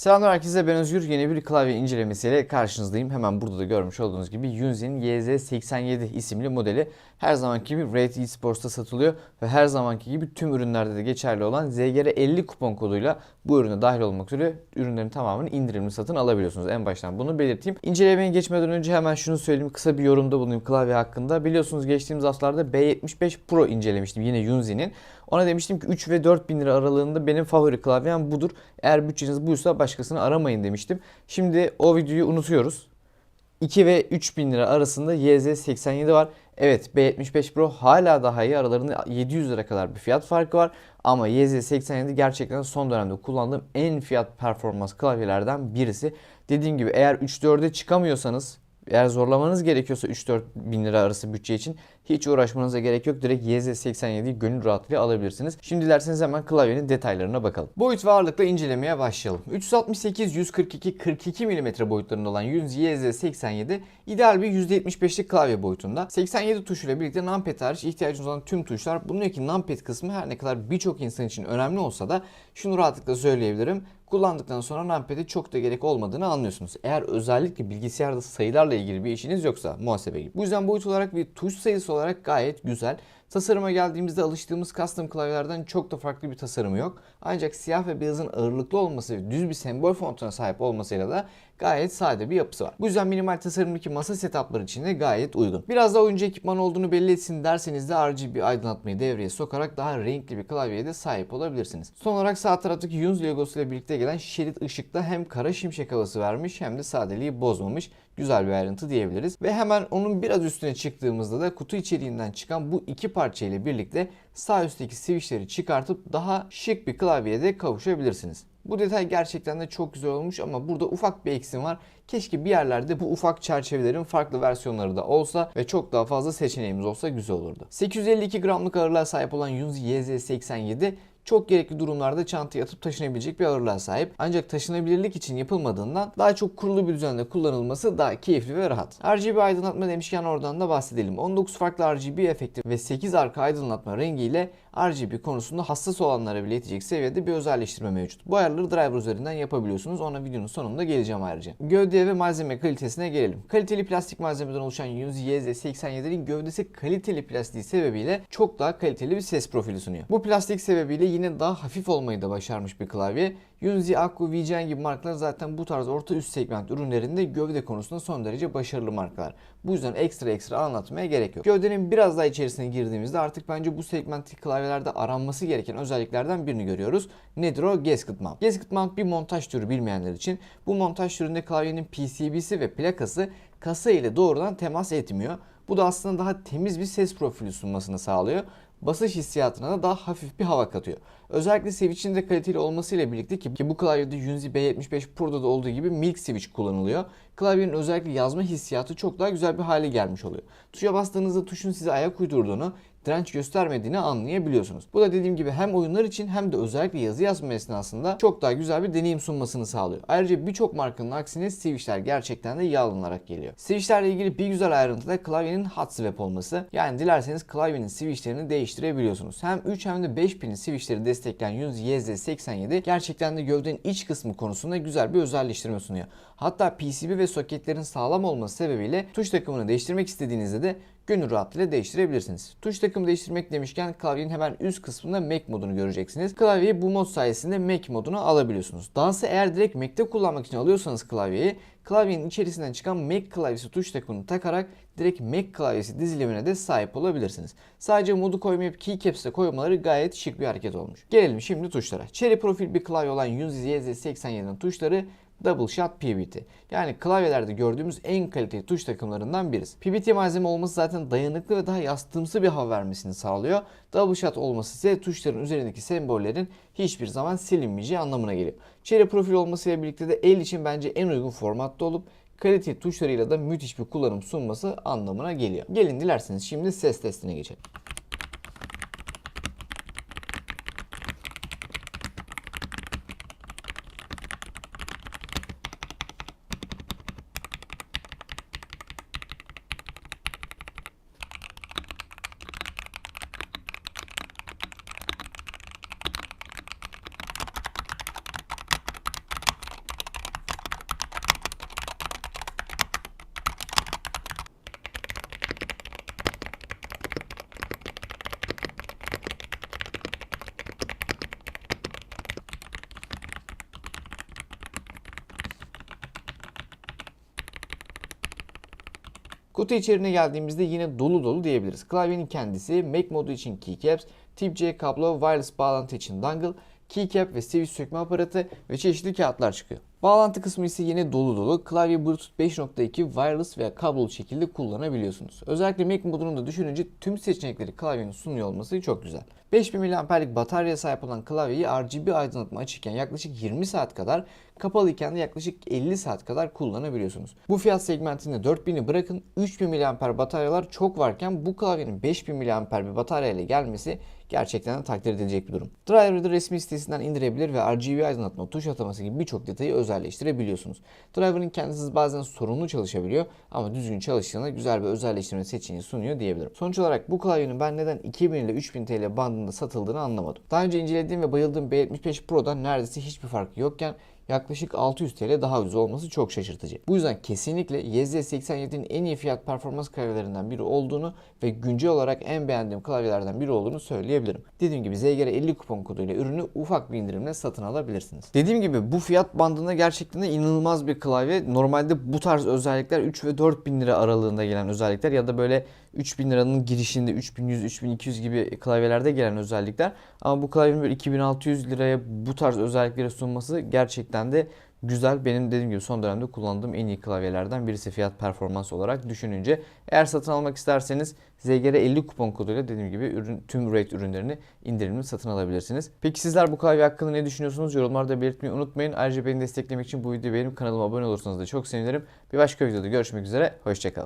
Selamlar herkese ben Özgür. Yeni bir klavye incelemesiyle karşınızdayım. Hemen burada da görmüş olduğunuz gibi Yunzi'nin YZ87 isimli modeli her zamanki gibi Raid Esports'ta satılıyor ve her zamanki gibi tüm ürünlerde de geçerli olan ZGR50 kupon koduyla bu ürüne dahil olmak üzere ürünlerin tamamını indirimli satın alabiliyorsunuz. En baştan bunu belirteyim. İncelemeye geçmeden önce hemen şunu söyleyeyim. Kısa bir yorumda bulunayım klavye hakkında. Biliyorsunuz geçtiğimiz haftalarda B75 Pro incelemiştim yine Yunzi'nin. Ona demiştim ki 3 ve 4 bin lira aralığında benim favori klavyem budur. Eğer bütçeniz buysa başkasını aramayın demiştim. Şimdi o videoyu unutuyoruz. 2 ve 3 bin lira arasında YZ87 var. Evet B75 Pro hala daha iyi. Aralarında 700 lira kadar bir fiyat farkı var. Ama YZ87 gerçekten son dönemde kullandığım en fiyat performans klavyelerden birisi. Dediğim gibi eğer 3-4'e çıkamıyorsanız eğer zorlamanız gerekiyorsa 3-4 bin lira arası bütçe için hiç uğraşmanıza gerek yok. Direkt YZ87'yi gönül rahatlığıyla alabilirsiniz. Şimdi dilerseniz hemen klavyenin detaylarına bakalım. Boyut ve ağırlıkla incelemeye başlayalım. 368, 142, 42 mm boyutlarında olan Yunzi YZ87 ideal bir %75'lik klavye boyutunda. 87 tuşuyla birlikte numpad hariç ihtiyacınız olan tüm tuşlar. Bunun ki numpad kısmı her ne kadar birçok insan için önemli olsa da şunu rahatlıkla söyleyebilirim kullandıktan sonra numpad'e çok da gerek olmadığını anlıyorsunuz. Eğer özellikle bilgisayarda sayılarla ilgili bir işiniz yoksa muhasebe gibi. Bu yüzden boyut olarak ve tuş sayısı olarak gayet güzel. Tasarıma geldiğimizde alıştığımız custom klavyelerden çok da farklı bir tasarımı yok. Ancak siyah ve beyazın ağırlıklı olması ve düz bir sembol fontuna sahip olmasıyla da gayet sade bir yapısı var. Bu yüzden minimal tasarımdaki masa setupları için de gayet uygun. Biraz da oyuncu ekipman olduğunu belli etsin derseniz de RGB aydınlatmayı devreye sokarak daha renkli bir klavyeye de sahip olabilirsiniz. Son olarak sağ taraftaki Yunus logosu ile birlikte gelen şerit ışıkta hem kara şimşek havası vermiş hem de sadeliği bozmamış güzel bir ayrıntı diyebiliriz. Ve hemen onun biraz üstüne çıktığımızda da kutu içeriğinden çıkan bu iki parça ile birlikte sağ üstteki switchleri çıkartıp daha şık bir klavyeye de kavuşabilirsiniz. Bu detay gerçekten de çok güzel olmuş ama burada ufak bir eksim var. Keşke bir yerlerde bu ufak çerçevelerin farklı versiyonları da olsa ve çok daha fazla seçeneğimiz olsa güzel olurdu. 852 gramlık ağırlığa sahip olan Yunzi YZ87 çok gerekli durumlarda çantaya atıp taşınabilecek bir ağırlığa sahip. Ancak taşınabilirlik için yapılmadığından daha çok kurulu bir düzende kullanılması daha keyifli ve rahat. RGB aydınlatma demişken oradan da bahsedelim. 19 farklı RGB efekti ve 8 arka aydınlatma rengiyle RGB konusunda hassas olanlara bile yetecek seviyede bir özelleştirme mevcut. Bu ayarları driver üzerinden yapabiliyorsunuz. Ona videonun sonunda geleceğim ayrıca. Gövdeye ve malzeme kalitesine gelelim. Kaliteli plastik malzemeden oluşan Yunzi YZ87'nin gövdesi kaliteli plastiği sebebiyle çok daha kaliteli bir ses profili sunuyor. Bu plastik sebebiyle yine daha hafif olmayı da başarmış bir klavye. Yunzi, Akku, VGN gibi markalar zaten bu tarz orta üst segment ürünlerinde gövde konusunda son derece başarılı markalar. Bu yüzden ekstra ekstra anlatmaya gerek yok. Gövdenin biraz daha içerisine girdiğimizde artık bence bu segmentteki klavyelerde aranması gereken özelliklerden birini görüyoruz. Nedir o? Gasket mount. Gasket mount bir montaj türü bilmeyenler için. Bu montaj türünde klavyenin PCB'si ve plakası kasa ile doğrudan temas etmiyor. Bu da aslında daha temiz bir ses profili sunmasını sağlıyor basış hissiyatına da daha hafif bir hava katıyor. Özellikle switch'in de kaliteli olmasıyla birlikte ki, ki bu klavyede Yunzi B75 Pro'da da olduğu gibi Milk Switch kullanılıyor. Klavyenin özellikle yazma hissiyatı çok daha güzel bir hale gelmiş oluyor. Tuşa bastığınızda tuşun size ayak uydurduğunu, direnç göstermediğini anlayabiliyorsunuz. Bu da dediğim gibi hem oyunlar için hem de özellikle yazı yazma esnasında çok daha güzel bir deneyim sunmasını sağlıyor. Ayrıca birçok markanın aksine switchler gerçekten de yağlanarak geliyor. Switchlerle ilgili bir güzel ayrıntı da klavyenin hot swap olması. Yani dilerseniz klavyenin switchlerini değiştirebiliyorsunuz. Hem 3 hem de 5 pin switchleri destekleyen Yunus YZ87 gerçekten de gövdenin iç kısmı konusunda güzel bir özelleştirme sunuyor. Hatta PCB ve soketlerin sağlam olması sebebiyle tuş takımını değiştirmek istediğinizde de gönül rahatlığıyla değiştirebilirsiniz. Tuş takımı değiştirmek demişken klavyenin hemen üst kısmında Mac modunu göreceksiniz. Klavyeyi bu mod sayesinde Mac moduna alabiliyorsunuz. Dahası eğer direkt Mac'te kullanmak için alıyorsanız klavyeyi klavyenin içerisinden çıkan Mac klavyesi tuş takımını takarak direkt Mac klavyesi dizilimine de sahip olabilirsiniz. Sadece modu koymayıp keycaps'e koymaları gayet şık bir hareket olmuş. Gelelim şimdi tuşlara. Cherry profil bir klavye olan Yunzi YZ87'nin tuşları Double Shot PBT. Yani klavyelerde gördüğümüz en kaliteli tuş takımlarından birisi. PBT malzeme olması zaten dayanıklı ve daha yastığımsı bir hava vermesini sağlıyor. Double Shot olması ise tuşların üzerindeki sembollerin hiçbir zaman silinmeyeceği anlamına geliyor. Cherry profil olmasıyla birlikte de el için bence en uygun formatta olup kaliteli tuşlarıyla da müthiş bir kullanım sunması anlamına geliyor. Gelin dilerseniz şimdi ses testine geçelim. Kutu içeriğine geldiğimizde yine dolu dolu diyebiliriz. Klavyenin kendisi Mac modu için keycaps, Tip-C kablo, wireless bağlantı için dongle, keycap ve switch sökme aparatı ve çeşitli kağıtlar çıkıyor. Bağlantı kısmı ise yine dolu dolu. Klavye Bluetooth 5.2 wireless veya kablolu şekilde kullanabiliyorsunuz. Özellikle Mac modunu da düşününce tüm seçenekleri klavyenin sunuyor olması çok güzel. 5000 mAh'lik bataryaya sahip olan klavyeyi RGB aydınlatma açıkken yaklaşık 20 saat kadar, kapalı iken de yaklaşık 50 saat kadar kullanabiliyorsunuz. Bu fiyat segmentinde 4000'i bırakın 3000 mAh bataryalar çok varken bu klavyenin 5000 mAh bir batarya ile gelmesi gerçekten de takdir edilecek bir durum. Driver'ı resmi sitesinden indirebilir ve RGB aydınlatma, tuş ataması gibi birçok detayı özelleştirebiliyorsunuz. Driver'ın kendisi bazen sorunlu çalışabiliyor ama düzgün çalıştığında güzel bir özelleştirme seçeneği sunuyor diyebilirim. Sonuç olarak bu klavyenin ben neden 2000 ile 3000 TL bandında satıldığını anlamadım. Daha önce incelediğim ve bayıldığım B75 Pro'dan neredeyse hiçbir farkı yokken yaklaşık 600 TL daha ucuz olması çok şaşırtıcı. Bu yüzden kesinlikle YZ87'nin en iyi fiyat performans klavyelerinden biri olduğunu ve güncel olarak en beğendiğim klavyelerden biri olduğunu söyleyebilirim. Dediğim gibi ZGR 50 kupon koduyla ürünü ufak bir indirimle satın alabilirsiniz. Dediğim gibi bu fiyat bandında gerçekten de inanılmaz bir klavye. Normalde bu tarz özellikler 3 ve 4 bin lira aralığında gelen özellikler ya da böyle 3000 liranın girişinde 3100 3200 gibi klavyelerde gelen özellikler. Ama bu klavyenin böyle 2600 liraya bu tarz özellikleri sunması gerçekten de güzel. Benim dediğim gibi son dönemde kullandığım en iyi klavyelerden birisi fiyat performans olarak düşününce. Eğer satın almak isterseniz ZGR 50 kupon koduyla dediğim gibi ürün, tüm Rate ürünlerini indirimli satın alabilirsiniz. Peki sizler bu klavye hakkında ne düşünüyorsunuz? Yorumlarda belirtmeyi unutmayın. Ayrıca beni desteklemek için bu videoyu beğenip kanalıma abone olursanız da çok sevinirim. Bir başka videoda görüşmek üzere. Hoşçakalın.